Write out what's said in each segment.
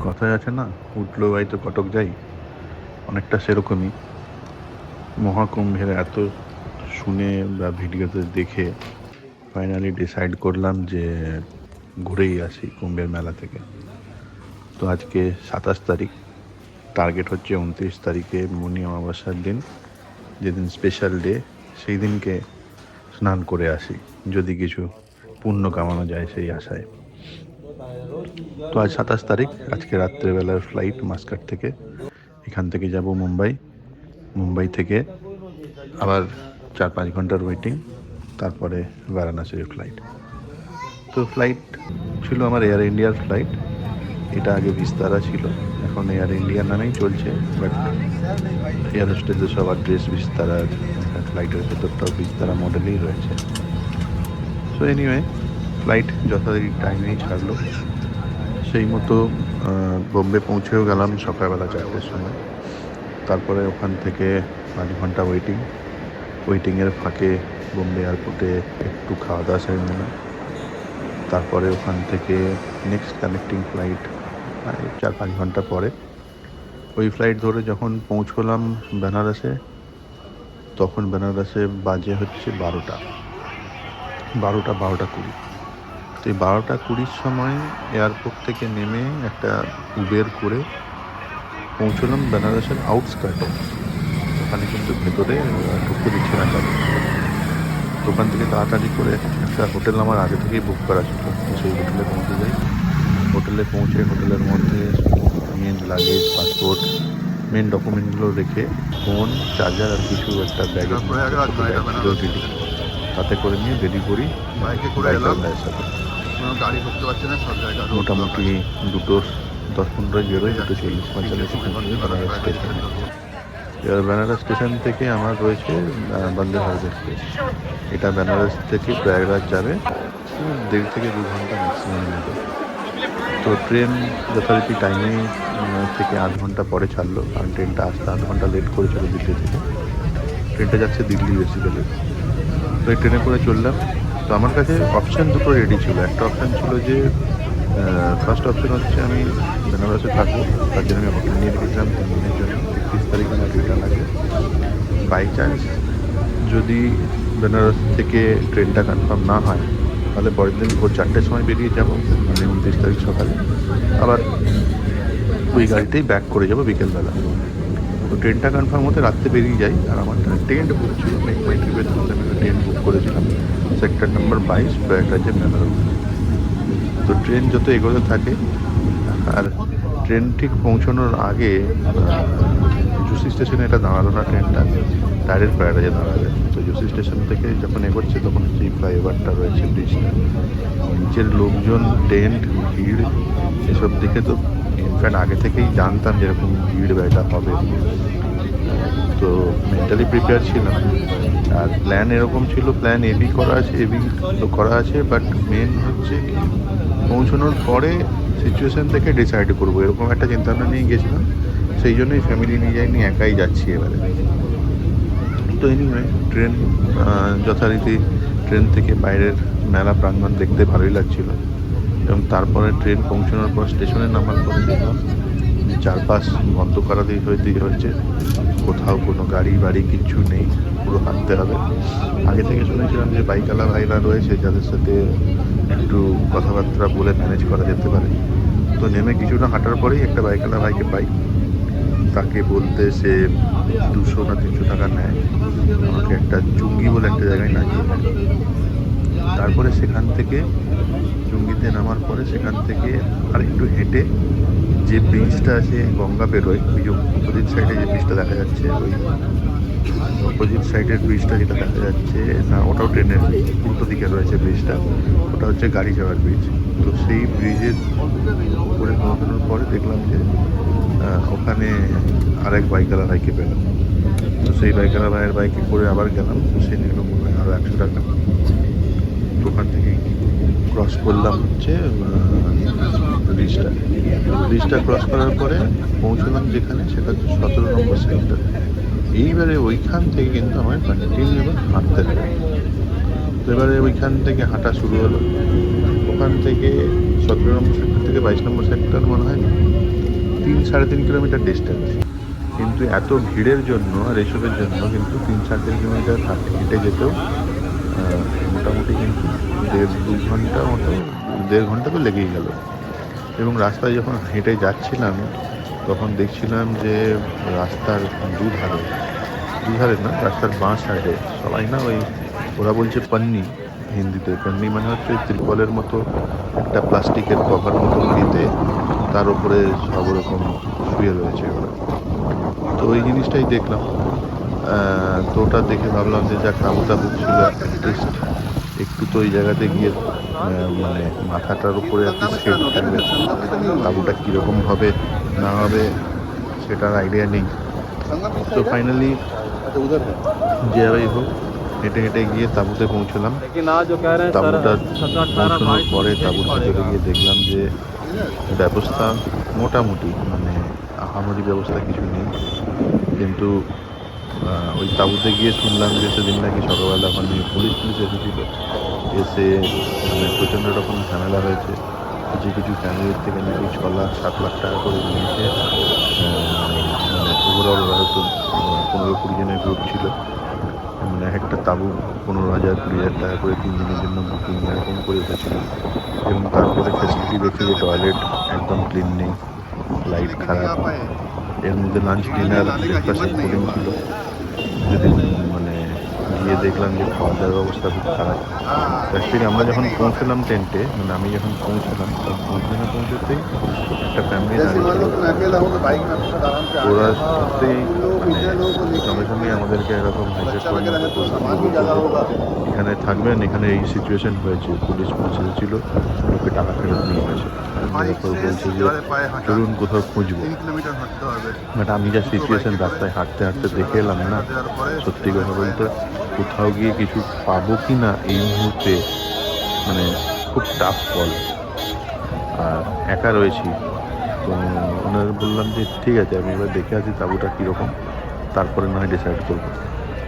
কথায় আছে না, উঠল তো কটক যাই। অনেকটা সেরকমই। মহাকুম্ভের এত শুনে বা ভিডিওতে দেখে ফাইনালি ডিসাইড করলাম যে ঘুরেই আসি কুম্ভের মেলা থেকে। তো আজকে সাতাশ তারিখ টার্গেট হচ্ছে উনত্রিশ তারিখে মুনি অমাবস্যার দিন। যেদিন স্পেশাল ডে সেই দিনকে স্নান করে আসি। যদি কিছু পুণ্য কামানো যায় সেই আশায়। তো আজ সাতাশ তারিখ, আজকে রাত্রেবেলার ফ্লাইট মাস্কাট থেকে। এখান থেকে যাব মুম্বাই। মুম্বাই থেকে আবার চার পাঁচ ঘণ্টার ওয়েটিং তারপরে বারাণসীর ফ্লাইট তো ফ্লাইট ছিল আমার এয়ার ইন্ডিয়ার ফ্লাইট এটা আগে বিস্তারা ছিল, এখন এয়ার ইন্ডিয়া নামেই চলছে বাট এয়ার হোস্টেসের সবার ড্রেস বিস্তারার ফ্লাইটের ভেতরটাও বিস্তারা মডেলেই রয়েছে। সো এনিওয়ে ফ্লাইট যথারীতি টাইমেই ছাড়লো। সেই মতো বোম্বে পৌঁছেও গেলাম সকালবেলা চারটের সময়। তারপরে ওখান থেকে পাঁচ ঘণ্টা ওয়েটিং ওয়েটিংয়ের ফাঁকে বোম্বে এয়ারপোর্টে একটু খাওয়া দাওয়া সেরে নিলাম। তারপরে ওখান থেকে নেক্সট কানেক্টিং ফ্লাইট চার পাঁচ ঘণ্টা পরে। ওই ফ্লাইট ধরে যখন পৌঁছলাম বেনারসে, তখন বেনারসে বাজে হচ্ছে বারোটা। বারোটা বারোটা কুড়ি। তো এই বারোটা কুড়ির সময় এয়ারপোর্ট থেকে নেমে একটা উবের করে পৌঁছলাম বেনারসের আউটস্কার্টে। ওখানে কিন্তু ভেতরে ঢুকতে দিচ্ছে না ওখান থেকে তাড়াতাড়ি করে একটা হোটেল আমার আগে থেকেই বুক করা ছিল। সেই হোটেলে পৌঁছে যাই। হোটেলে পৌঁছে হোটেলের মধ্যে মেন লাগেজ পাসপোর্ট মেন ডকুমেন্টগুলো রেখে ফোন চার্জার আর কিছু একটা ব্যাগে তাতে করে নিয়ে রেডি করি বাইকে করে সাথে। কোনো গাড়ি করতে পারছে না সব জায়গা মোটামুটি দুটো দশ পনেরো বেরোয় দুটো চল্লিশ পঁয়তাল্লিশ বেনারস স্টেশন এবার বেনারস স্টেশন থেকে আমার রয়েছে বন্দে ভারত এক্সপ্রেস এটা বেনারস থেকে প্রয়াগরাজ যাবে। দেড় থেকে দু ঘণ্টা ম্যাক্সিমাম নেবে। তো ট্রেন যথারীতি টাইমে থেকে আধ ঘণ্টা পরে ছাড়লো কারণ ট্রেনটা আসতে আধ ঘণ্টা লেট করেছিল দিল্লি থেকে। ট্রেনটা যাচ্ছে দিল্লি বেসিক্যালি তো এই ট্রেনে করে চললাম। তো আমার কাছে অপশান দুটো রেডি ছিল। একটা অপশান ছিল যে ফার্স্ট অপশান হচ্ছে আমি বেনারসে থাকব, তার জন্য আমি হোটেল নিয়ে রেখেছিলাম তিন দিনের জন্য। একত্রিশ তারিখ আমার রিটার্ন আছে বাই চান্স যদি বেনারস থেকে ট্রেনটা কনফার্ম না হয়, তাহলে পরের দিন ভোর চারটের সময় বেরিয়ে যাব মানে উনত্রিশ তারিখ সকালে। আবার ওই গাড়িতেই ব্যাক করে যাব বিকেলবেলা। তো ট্রেনটা কনফার্ম হতে রাত্রে বেরিয়ে যাই, আর আমার ট্রেন বুক ছিল মেক মাই ট্রিপের আমি ট্রেন বুক করেছিলাম। সেক্টর নাম্বার বাইশ, প্রয়াগরাজের বেনারস তো ট্রেন যত এগোতে থাকে, আর ট্রেন ঠিক পৌঁছানোর আগে জুসি স্টেশনে এটা দাঁড়াল না ট্রেনটা, ডাইরেক্ট প্রয়াগরাজে দাঁড়াবে তো জুসি স্টেশন থেকে যখন এগোচ্ছে, তখন এই ফ্লাইওভারটা রয়েছে ব্রিজটা। নিচের লোকজন টেন্ট ভিড়, এসব দেখে তো ইনফ্যাক্ট আগে থেকেই জানতাম যেরকম ভিড় বা হবে। তো মেন্টালি প্রিপেয়ার ছিলাম। আর প্ল্যান এরকম ছিল প্ল্যান এবি করা আছে এবি তো করা আছে বাট মেন হচ্ছে কি, পৌঁছানোর পরে সিচুয়েশান থেকে ডিসাইড করব। এরকম একটা চিন্তাভাবনা নিয়ে গেছিলাম, সেই জন্যই ফ্যামিলি নিয়ে যাইনি, একাই যাচ্ছি এবারে। তো এনিওয়ে ট্রেন যথারীতি ট্রেন থেকে বাইরের মেলা প্রাঙ্গণ দেখতে ভালোই লাগছিল। এবং তারপরে ট্রেন পৌঁছানোর পর স্টেশনে নামার পরে দেখলাম চারপাশ বন্ধ করা দিয়ে হয়ে দিয়ে হয়েছে। কোথাও কোনো গাড়ি বাড়ি কিচ্ছু নেই, পুরো হাঁটতে হবে। আগে থেকে শুনেছিলাম যে বাইকালা ভাইরা রয়েছে, যাদের সাথে একটু কথাবার্তা বলে ম্যানেজ করা যেতে পারে। তো নেমে কিছুটা হাঁটার পরেই একটা বাইকালা ভাইকে পাই। তাকে বলতে সে দুশো না তিনশো টাকা নেয়। আমাকে একটা চুঙ্গি বলে একটা জায়গায় নামিয়ে দেয়। তারপরে সেখান থেকে চুঙ্গিতে নামার পরে সেখান থেকে আর একটু হেঁটে যে ব্রিজটা আছে, গঙ্গা বেরোয়, ওই যে অপোজিট সাইডে যে ব্রিজটা দেখা যাচ্ছে, ওই অপোজিট সাইডের ব্রিজটা যেটা দেখা যাচ্ছে, না, ওটাও ট্রেনের উল্টো দিকে রয়েছে ব্রিজটা ওটা হচ্ছে গাড়ি যাওয়ার ব্রিজ তো সেই ব্রিজের উপরে পৌঁছানোর পরে দেখলাম যে ওখানে আরেক বাইকালা ভাইকে পেলাম। তো সেই বাইকালা ভাইয়ের বাইকে করে আবার গেলাম সে নিল মনে হয় আরও একশো টাকা। তো ওখান থেকে ক্রস করলাম হচ্ছে ব্রিজটা ব্রিজটা ক্রস করার পরে পৌঁছলাম যেখানে, সেটা হচ্ছে সতেরো নম্বর সেক্টর এইবারে ওইখান থেকে কিন্তু আমার কন্টিনিউ এবার হাঁটতে হবে। তো এবারে ওইখান থেকে হাঁটা শুরু হলো। ওখান থেকে সতেরো নম্বর সেক্টর থেকে বাইশ নম্বর সেক্টর মনে হয়, তিন সাড়ে তিন কিলোমিটার ডিস্টেন্স কিন্তু এত ভিড়ের জন্য আর এসবের জন্য কিন্তু তিন সাড়ে তিন কিলোমিটার হাঁটে- যেতেও মোটামুটি কিন্তু দেড় দু ঘণ্টা মতো দেড় ঘণ্টা তো লেগেই গেল। এবং রাস্তায় যখন হেঁটে যাচ্ছিলাম, তখন দেখছিলাম যে রাস্তার দুধারে দুধারে না, রাস্তার বাঁ সাইডে সবাই না ওই ওরা বলছে পন্নি হিন্দিতে। পন্নি মানে হচ্ছে ত্রিপলের মতো একটা প্লাস্টিকের কভার মতো দিতে তার উপরে সব রকম শুয়ে রয়েছে ওরা। তো ওই জিনিসটাই দেখলাম। তো ওটা দেখে ভাবলাম যে যা তাবু টাবু ছিল একটু তো ওই জায়গাতে গিয়ে মানে মাথাটার উপরে আর কি থাকবে। তাবুটা কীরকম হবে, না হবে, সেটার আইডিয়া নেই। তো ফাইনালি যে যেভাবেই হোক, হেঁটে হেঁটে গিয়ে তাঁবুতে পৌঁছলাম। তাঁবুটা পৌঁছানোর পরে তাবুর ভিতরে গিয়ে দেখলাম যে ব্যবস্থা মোটামুটি মানে আহামরি ব্যবস্থা কিছু নেই। কিন্তু ওই তাঁবুতে গিয়ে শুনলাম যে সেদিন নাকি সকালবেলা ওখানে পুলিশ পুলিশ এসেছিল। এসে মানে প্রচণ্ড রকম ঝামেলা হয়েছে। কিছু কিছু ফ্যামিলির থেকে নাকি ছ লাখ, সাত লাখ টাকা করে নিয়েছে। মানে ওভারঅল হয়তো পনেরো কুড়ি জনের গ্রুপ ছিল। মানে এক একটা তাবু পনেরো হাজার, কুড়ি হাজার টাকা করে তিন দিনের জন্য বুকিং এরকম করে এসেছিল। এবং তারপরে ফেসিলিটি দেখি যে টয়লেট একদম ক্লিন নেই লাইট খারাপ। এর মধ্যে লাঞ্চ ডিনার ব্রেকফাস্ট ফুডিং ছিল যদি মানে গিয়ে দেখলাম যে খাওয়া দাওয়ার ব্যবস্থা খুব খারাপ। অ্যাকচুয়ালি আমরা যখন পৌঁছলাম টেন্টে মানে আমি যখন পৌঁছলাম পৌঁছে না পৌঁছতেই একটা ফ্যামিলি ওরা মানে সঙ্গে সঙ্গে আমাদেরকে এরকম এখানে থাকবেন এখানে এই সিচুয়েশন হয়েছে পুলিশ পৌঁছে ছিল ওকে টাকা ফেরত নিয়ে গেছে। চলুন কোথাও খুঁজবো। বাট আমি যা সিচুয়েশন রাস্তায় হাঁটতে হাঁটতে দেখে এলাম না সত্যি কথা বলতে কোথাও গিয়ে কিছু পাবো কি না এই মুহূর্তে মানে খুব টাফ কল আর একা রয়েছি। তো ওনার বললাম যে ঠিক আছে আমি এবার দেখে আসি তাবুটা কীরকম। তারপরে না হয় ডিসাইড করব।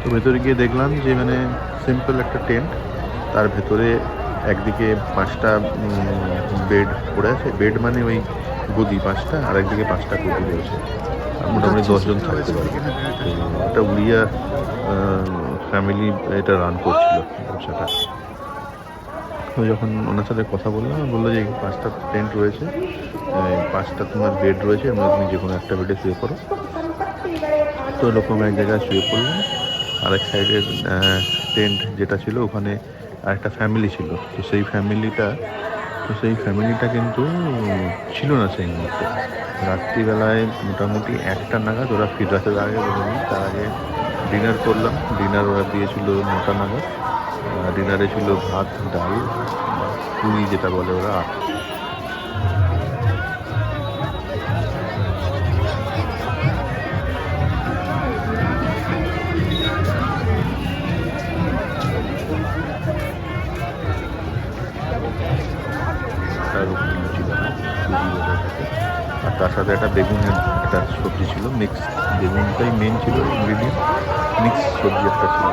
তো ভেতরে গিয়ে দেখলাম যে মানে সিম্পল একটা টেন্ট তার ভেতরে একদিকে পাঁচটা বেড পড়ে আছে। বেড মানে ওই গদি পাঁচটা আর একদিকে পাঁচটা গদি রয়েছে। আর মোটামুটি দশজন থাকতে পারে তো একটা উড়িয়া ফ্যামিলি এটা রান করছিল, ব্যবসাটা। তো যখন ওনার সাথে কথা বললাম বলল যে পাঁচটা টেন্ট রয়েছে পাঁচটা তোমার বেড রয়েছে মধ্যে তুমি যে কোনো একটা বেডে শুয়ে পড়ো। তো এরকম এক জায়গায় শুয়ে পড়লাম আর এক সাইডের টেন্ট যেটা ছিল, ওখানে আরেকটা ফ্যামিলি ছিল। তো সেই ফ্যামিলিটা তো সেই ফ্যামিলিটা কিন্তু ছিল না সেই মুহূর্তে। রাত্রিবেলায় মোটামুটি একটা নাগাদ ওরা ফিরাতে আগে তার আগে ডিনার করলাম। ডিনার ওরা দিয়েছিল নটা নাগাদ ডিনারে ছিল ভাত, ডাল পুরি যেটা বলে ওরা ওটাকে। আর তার সাথে একটা বেগুনের, একটা সবজি ছিল মিক্স বেগুনটাই মেন ছিল ইনগ্রিডিয়েন্ট মিক্স সবজি একটা ছিল।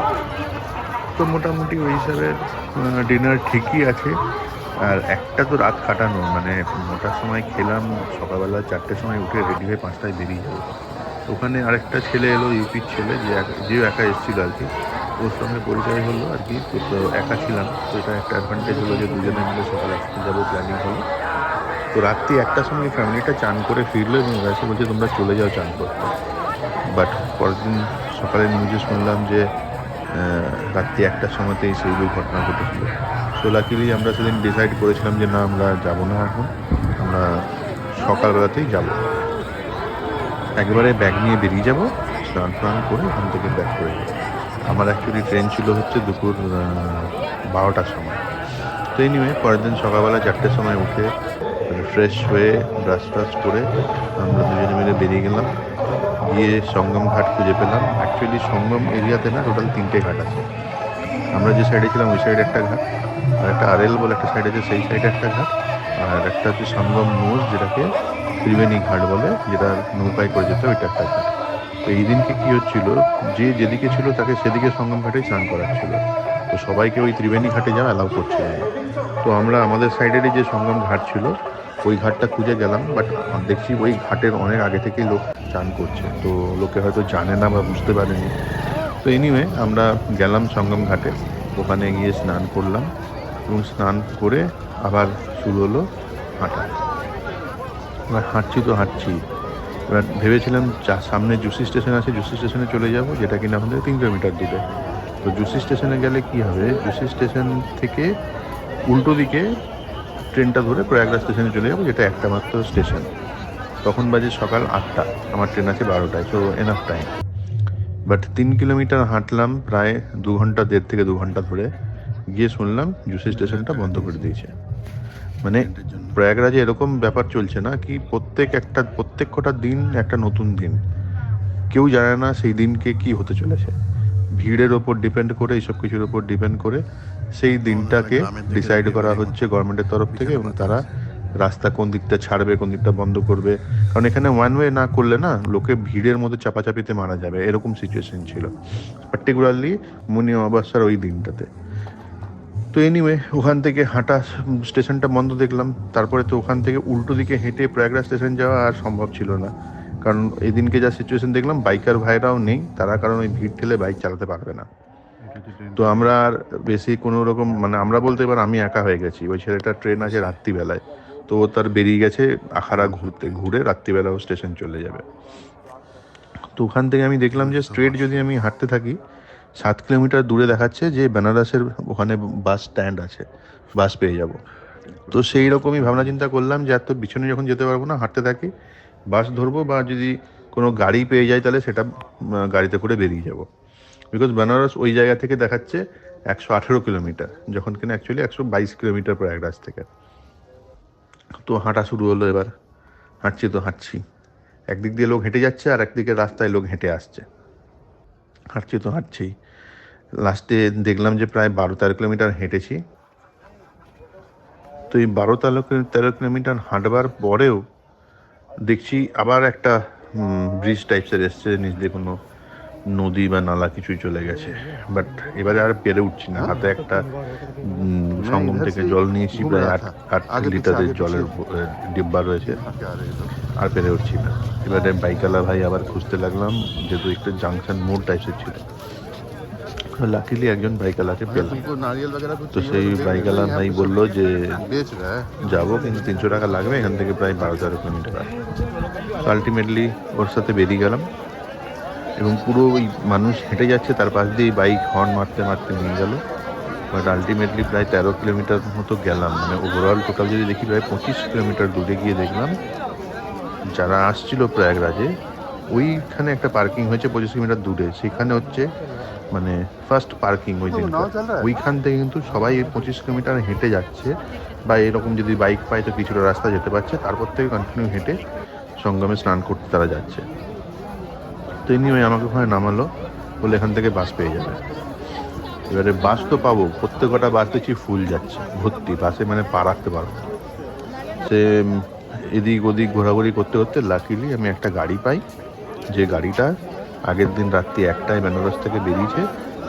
তো মোটামুটি ওই হিসাবে ডিনার ঠিকই আছে। আর একটা তো রাত কাটানো মানে নটার সময় খেলাম, সকালবেলা চারটের সময় উঠে রেডি হয়ে পাঁচটায় বেরিয়ে যাব। ওখানে আরেকটা ছেলে এলো ইউপির ছেলে, যে যেও একা এসেছিল আর কি। ওর সঙ্গে পরিচয় হলো আর কি, তো একা ছিলাম। তো এটা একটা অ্যাডভান্টেজ হলো যে দুজনে মিলে সকালে একসাথে যাব প্ল্যানিং হলো। তো রাত্রি একটার সময় ফ্যামিলিটা চান করে ফিরলো এবং এসে বলছে, তোমরা চলে যাও চান করতে। বাট পরের দিন সকালে নিউজে শুনলাম যে রাত্রি একটার সময়তেই সেই দুর্ঘটনা ঘটেছিল। তো লাকিলি আমরা সেদিন ডিসাইড করেছিলাম যে, না, আমরা যাব না এখন। আমরা সকালবেলাতেই যাব। একবারে ব্যাগ নিয়ে বেরিয়ে যাব, স্নান টান করে ওখান থেকে ব্যাগ করে যাব। আমার অ্যাকচুয়ালি ট্রেন ছিল হচ্ছে দুপুর বারোটার সময়। তো এনিওয়ে পরের দিন সকালবেলা চারটের সময় উঠে ফ্রেশ হয়ে ব্রাশ ট্রাশ করে আমরা দুজনে মিলে বেরিয়ে গেলাম। গিয়ে সঙ্গম ঘাট খুঁজে পেলাম। অ্যাকচুয়ালি সঙ্গম এরিয়াতে না টোটাল তিনটে ঘাট আছে। আমরা যে সাইডে ছিলাম, ওই সাইডে একটা ঘাট। আর একটা আরএল বলে একটা সাইড আছে, সেই সাইডে একটা ঘাট। আর একটা হচ্ছে সঙ্গম নোজ যেটাকে ত্রিবেণী ঘাট বলে, যেটা নৌকায় করে যেতে ওইটা একটা ঘাট। তো এই দিনকে কী হচ্ছিল, যে যেদিকে ছিল তাকে সেদিকে সঙ্গম ঘাটেই স্নান করাচ্ছিল। তো সবাইকে ওই ত্রিবেণী ঘাটে যাওয়া অ্যালাউ করছিল না তো আমরা আমাদের সাইডেরই যে সঙ্গম ঘাট ছিল, ওই ঘাটটা খুঁজে গেলাম বাট দেখছি ওই ঘাটের অনেক আগে থেকেই লোক চান করছে। তো লোকে হয়তো জানে না বা বুঝতে পারেনি। তো এনিওয়ে আমরা গেলাম সঙ্গম ঘাটে। ওখানে গিয়ে স্নান করলাম এবং স্নান করে আবার শুরু হলো হাঁটা। এবার হাঁটছি তো হাঁটছি। এবার ভেবেছিলাম যা সামনে জুসি স্টেশন আছে জুসি স্টেশনে চলে যাব, যেটা কিনা আমাদের তিন কিলোমিটার দূরে। তো জুসি স্টেশনে গেলে কি হবে? জুসি স্টেশন থেকে উল্টো দিকে ট্রেনটা ধরে প্রয়াগরাজ স্টেশনে চলে যাব, যেটা একটা মাত্র স্টেশন তখন বাজে সকাল আটটা। আমার ট্রেন আছে বারোটায় তো এনাফ টাইম বাট তিন কিলোমিটার হাঁটলাম প্রায় দু ঘণ্টা দেড় থেকে দু ঘণ্টা ধরে। গিয়ে শুনলাম জুসি স্টেশনটা বন্ধ করে দিয়েছে। মানে প্রয়াগরাজে এরকম ব্যাপার চলছে না কি প্রত্যেক একটা প্রত্যেক কটা দিন একটা নতুন দিন। কেউ জানে না সেই দিনকে কি হতে চলেছে। ভিড়ের ওপর ডিপেন্ড করে এইসব কিছুর ওপর ডিপেন্ড করে সেই দিনটাকে ডিসাইড করা হচ্ছে গভর্নমেন্টের তরফ থেকে এবং তারা রাস্তা কোন দিকটা ছাড়বে, কোন দিকটা বন্ধ করবে। কারণ এখানে ওয়ান ওয়ে না করলে না, লোকে ভিড়ের মধ্যে চাপাচাপিতে মারা যাবে। এরকম সিচুয়েশন ছিল। পার্টিকুলারলি মুনি অমাবস্যার ওই দিনটাতে। তো এনিওয়ে ওখান থেকে হাঁটা স্টেশনটা বন্ধ দেখলাম। তারপরে তো ওখান থেকে উল্টো দিকে হেঁটে প্রয়াগরাজ স্টেশন যাওয়া আর সম্ভব ছিল না। কারণ এই দিনকে যা সিচুয়েশন দেখলাম বাইকার ভাইরাও নেই। তারা কারণ ওই ভিড় ঠেলে বাইক চালাতে পারবে না। তো আমরা আর বেশি কোনো রকম মানে আমরা বলতে এবার আমি একা হয়ে গেছি। ওই ছেলেটা ট্রেন আছে রাত্রিবেলায়। তো তার বেরিয়ে গেছে আখাড়া ঘুরতে, ঘুরে রাত্রিবেলা ও স্টেশন চলে যাবে। তো ওখান থেকে আমি দেখলাম যে স্ট্রেট যদি আমি হাঁটতে থাকি, সাত কিলোমিটার দূরে দেখাচ্ছে যে বেনারসের ওখানে বাস স্ট্যান্ড আছে, বাস পেয়ে যাব। তো সেই রকমই ভাবনা চিন্তা করলাম যে এত পিছনে যখন যেতে পারব না, হাঁটতে থাকি, বাস ধরবো বা যদি কোনো গাড়ি পেয়ে যাই তাহলে সেটা গাড়িতে করে বেরিয়ে যাব। বিকজ বেনারস ওই জায়গা থেকে দেখাচ্ছে একশো আঠেরো কিলোমিটার, যখন কিনা অ্যাকচুয়ালি একশো বাইশ কিলোমিটার প্রয়াগরাজ থেকে। তো হাঁটা শুরু হলো এবার। হাঁটছি তো হাঁটছি। একদিক দিয়ে লোক হেঁটে যাচ্ছে আর একদিকে রাস্তায় লোক হেঁটে আসছে। হাঁটছি তো হাঁটছি। লাস্টে দেখলাম যে প্রায় বারো তেরো কিলোমিটার হেঁটেছি। তো এই বারো তেরো তেরো কিলোমিটার হাঁটবার পরেও দেখছি আবার একটা ব্রিজ টাইপসের এসছে নিচ দিয়ে কোনো নদী বা নালা কিছুই চলে গেছে। বাট এবারে আর পেরে উঠছি না। হাতে একটা সঙ্গম থেকে জল নিয়েছি প্রায় আট আট লিটারের জলের ডিব্বা রয়েছে। আর পেরে উঠছি না। এবারে বাইকালা ভাই আবার খুঁজতে লাগলাম যেহেতু একটা জাংশন মোড় টাইপের ছিল। লাকিলি একজন বাইকালাকে পেলাম। তো সেই বাইকালা ভাই বলল যে যাব কিন্তু তিনশো টাকা লাগবে এখান থেকে প্রায় বারো তেরো কিলোমিটার। আলটিমেটলি ওর সাথে বেরিয়ে গেলাম। এবং পুরো ওই মানুষ হেঁটে যাচ্ছে তার পাশ দিয়ে বাইক হর্ন মারতে মারতে নিয়ে গেল। বাট আলটিমেটলি প্রায় তেরো কিলোমিটার মতো গেলাম। মানে ওভারঅল টোটাল যদি দেখি প্রায় পঁচিশ কিলোমিটার দূরে গিয়ে দেখলাম। যারা আসছিল প্রয়াগরাজে ওইখানে একটা পার্কিং হয়েছে পঁচিশ কিলোমিটার দূরে। সেখানে হচ্ছে মানে ফার্স্ট পার্কিং ওই দিন? ওইখান থেকে কিন্তু সবাই পঁচিশ কিলোমিটার হেঁটে যাচ্ছে বা এরকম যদি বাইক পায় তো কিছুটা রাস্তা যেতে পারছে। তারপর থেকে কন্টিনিউ হেঁটে সঙ্গমে স্নান করতে তারা যাচ্ছে। তো এমনি আমাকে ওখানে নামালো, বলে এখান থেকে বাস পেয়ে যাবে। এবারে বাস তো পাবো প্রত্যেক কটা বাস দেখছি ফুল যাচ্ছে, ভর্তি, বাসে মানে পা রাখতে পারব সে এদিক ওদিক ঘোরাঘুরি করতে করতে লাকিলি আমি একটা গাড়ি পাই, যে গাড়িটা আগের দিন রাত্রি একটায় বেনারস থেকে বেরিয়েছে,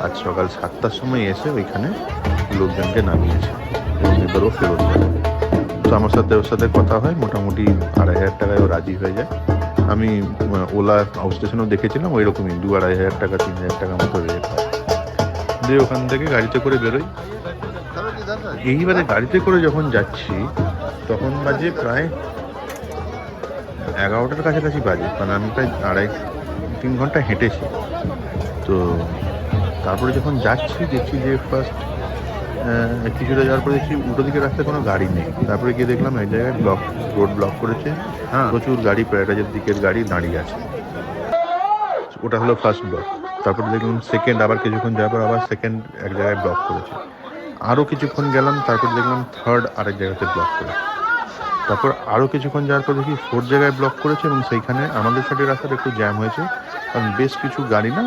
আজ সকাল সাতটার সময় এসে ওইখানে লোকজনকে নামিয়েছে, এবং এবারও ফেরত তো আমার সাথে ওর সাথে কথা হয়, মোটামুটি আড়াই হাজার টাকায় ও রাজি হয়ে যায়। আমি ওলা স্টেশনেও দেখেছিলাম ওই রকমই দু আড়াই হাজার টাকা, তিন হাজার টাকা মতো রেট দিয়ে ওখান থেকে গাড়িতে করে বেরোই। এইবারে গাড়িতে করে যখন যাচ্ছি, তখন বাজে প্রায় এগারোটার কাছাকাছি বাজে মানে আমি প্রায় আড়াই, তিন ঘণ্টা হেঁটেছি। তো তারপরে যখন যাচ্ছি, দেখছি যে ফার্স্ট কিছুটা যাওয়ার পরে দেখছি উল্টো দিকে রাস্তায় কোনো গাড়ি নেই। তারপরে গিয়ে দেখলাম এক জায়গায় ব্লক রোড ব্লক করেছে। হ্যাঁ। প্রচুর গাড়ি প্রায়টাজের দিকের গাড়ি দাঁড়িয়ে আছে। ওটা হলো ফার্স্ট ব্লক তারপরে দেখলাম সেকেন্ড আবার কিছুক্ষণ যাওয়ার পর আবার সেকেন্ড এক জায়গায় ব্লক করেছে। আরও কিছুক্ষণ গেলাম তারপর দেখলাম থার্ড আরেক জায়গাতে ব্লক করেছে। তারপর আরও কিছুক্ষণ যাওয়ার পর দেখি ফোর্থ জায়গায় ব্লক করেছে এবং সেইখানে আমাদের সাইডের রাস্তাটা একটু জ্যাম হয়েছে। কারণ বেশ কিছু গাড়ি না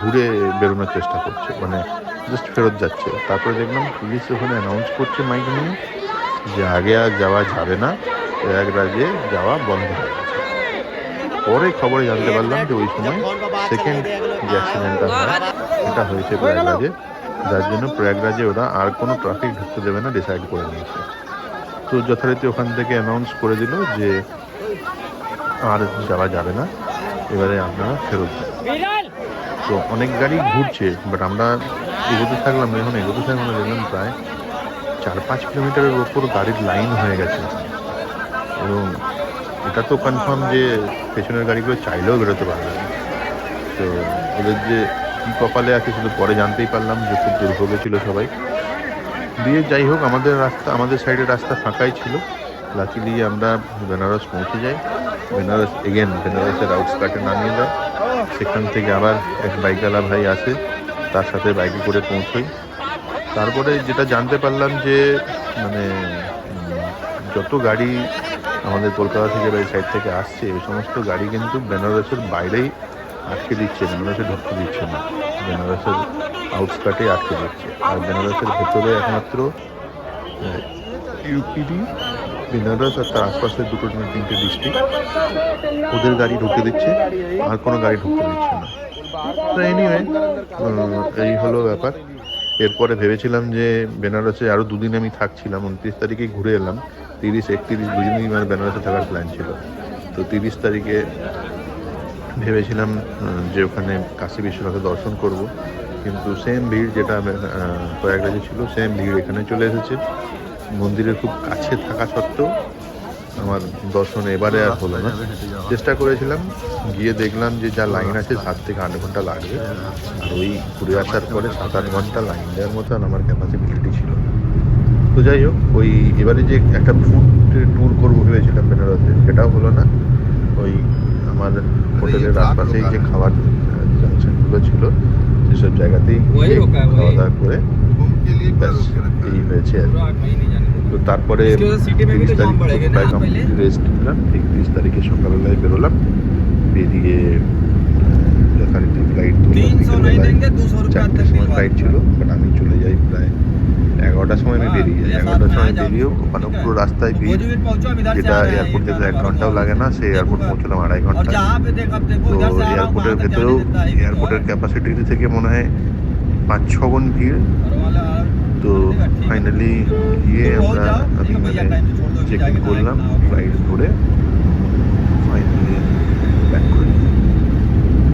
ঘুরে বেরোনোর চেষ্টা করছে। মানে জাস্ট ফেরত যাচ্ছে। তারপরে দেখলাম পুলিশ ওখানে অ্যানাউন্স করছে মাইক নিয়ে যে আগে আর যাওয়া যাবে না প্রয়াগরাজে যাওয়া বন্ধ হয়ে গেছে। পরে খবরে জানতে পারলাম যে ওই সময় সেকেন্ড যে অ্যাক্সিডেন্টটা হয় এটা হয়েছে প্রয়াগরাজে। যার জন্য প্রয়াগরাজে ওরা আর কোনো ট্রাফিক ঢুকতে দেবে না ডিসাইড করে নিয়েছে। তো যথারীতি ওখান থেকে অ্যানাউন্স করে দিল যে আর যাওয়া যাবে না এবারে আপনারা ফেরত তো অনেক গাড়ি ঘুরছে বাট আমরা এগোতে থাকলাম না, যখন এগোতে থাকলাম দেখলাম প্রায় চার পাঁচ কিলোমিটারের ওপর গাড়ির লাইন হয়ে গেছে। এবং এটা তো কনফার্ম যে পেছনের গাড়িগুলো চাইলেও বেরোতে পারবে তো ওদের যে কী কপালে আছে শুধু পরে জানতেই পারলাম যে খুব দুর্ভোগে ছিল সবাই। দিয়ে যাই হোক আমাদের রাস্তা আমাদের সাইডের রাস্তা ফাঁকাই ছিল। লাকিলি আমরা বেনারস পৌঁছে যাই। বেনারস এগেন বেনারসের আউটস্কার্টে নামিয়ে দেয় সেখান থেকে আবার এক বাইকওয়ালা ভাই আসে। তার সাথে বাইকে করে পৌঁছই। তারপরে যেটা জানতে পারলাম যে মানে যত গাড়ি আমাদের কলকাতা থেকে বা এই সাইড থেকে আসছে, এই সমস্ত গাড়ি কিন্তু বেনারসের বাইরেই আটকে দিচ্ছে, বেনারসে ঢুকতে দিচ্ছে না। বেনারসের আউটস্কার্টে আটকে দিচ্ছে। আর বেনারসের ভেতরে একমাত্র ইউপিডি বেনারস আর তার আশপাশের দুটো তিনটে ডিস্ট্রিক্ট ওদের গাড়ি ঢুকতে দিচ্ছে, আর কোনো গাড়ি ঢুকতে দিচ্ছে না। তো এনিওয়ে এই হলো ব্যাপার। এরপরে ভেবেছিলাম যে বেনারসে আরও দুদিন আমি থাকছিলাম, উনত্রিশ তারিখে ঘুরে এলাম। তিরিশ, একত্রিশ দুদিনই মানে বেনারসে থাকার প্ল্যান ছিল। তো তিরিশ তারিখে ভেবেছিলাম যে ওখানে কাশী বিশ্বনাথে দর্শন করব। কিন্তু সেম ভিড় যেটা প্রয়াগরাজে ছিল সেম ভিড় এখানে চলে এসেছে। মন্দিরের খুব কাছে থাকা সত্ত্বেও আমার দর্শন এবারে আর হলো না। চেষ্টা করেছিলাম গিয়ে দেখলাম যে যা লাইন আছে সাত থেকে আট ঘণ্টা লাগবে। আর ওই ঘুরে আসার পরে সাত আট ঘণ্টা লাইন দেওয়ার মতন আমার ক্যাপাসিবিলিটি ছিল তো যাই হোক ওই এবারে যে একটা ফুড ট্যুর করব ভেবেছিলাম বেনারসে সেটাও হলো না। ওই আমার হোটেলের আশপাশেই যে খাবার জাংশনগুলো ছিল সেসব জায়গাতেই খাওয়া দাওয়া করে এই হয়েছে আর তো তারপরে প্রায় রেস্ট নিলাম। তিরিশ তারিখে সকালবেলায় বেরোলাম। বেরিয়ে ফ্লাইট চারটের সময় ফ্লাইট ছিল বাট আমি চলে যাই প্রায় এগারোটার সময় বেরিয়ে যাই। এগারোটার সময় ওখানে পুরো রাস্তায় ভিড়। যেটা এয়ারপোর্ট এক ঘন্টাও লাগে না এয়ারপোর্ট আড়াই তো এয়ারপোর্টের ভেতরেও এয়ারপোর্টের ক্যাপাসিটি থেকে মনে হয় পাঁচ ছ গুণ ভিড়। তো ফাইনালি গিয়ে আমরা আমি মানে চেক ইন করলাম ফ্লাইট ধরে।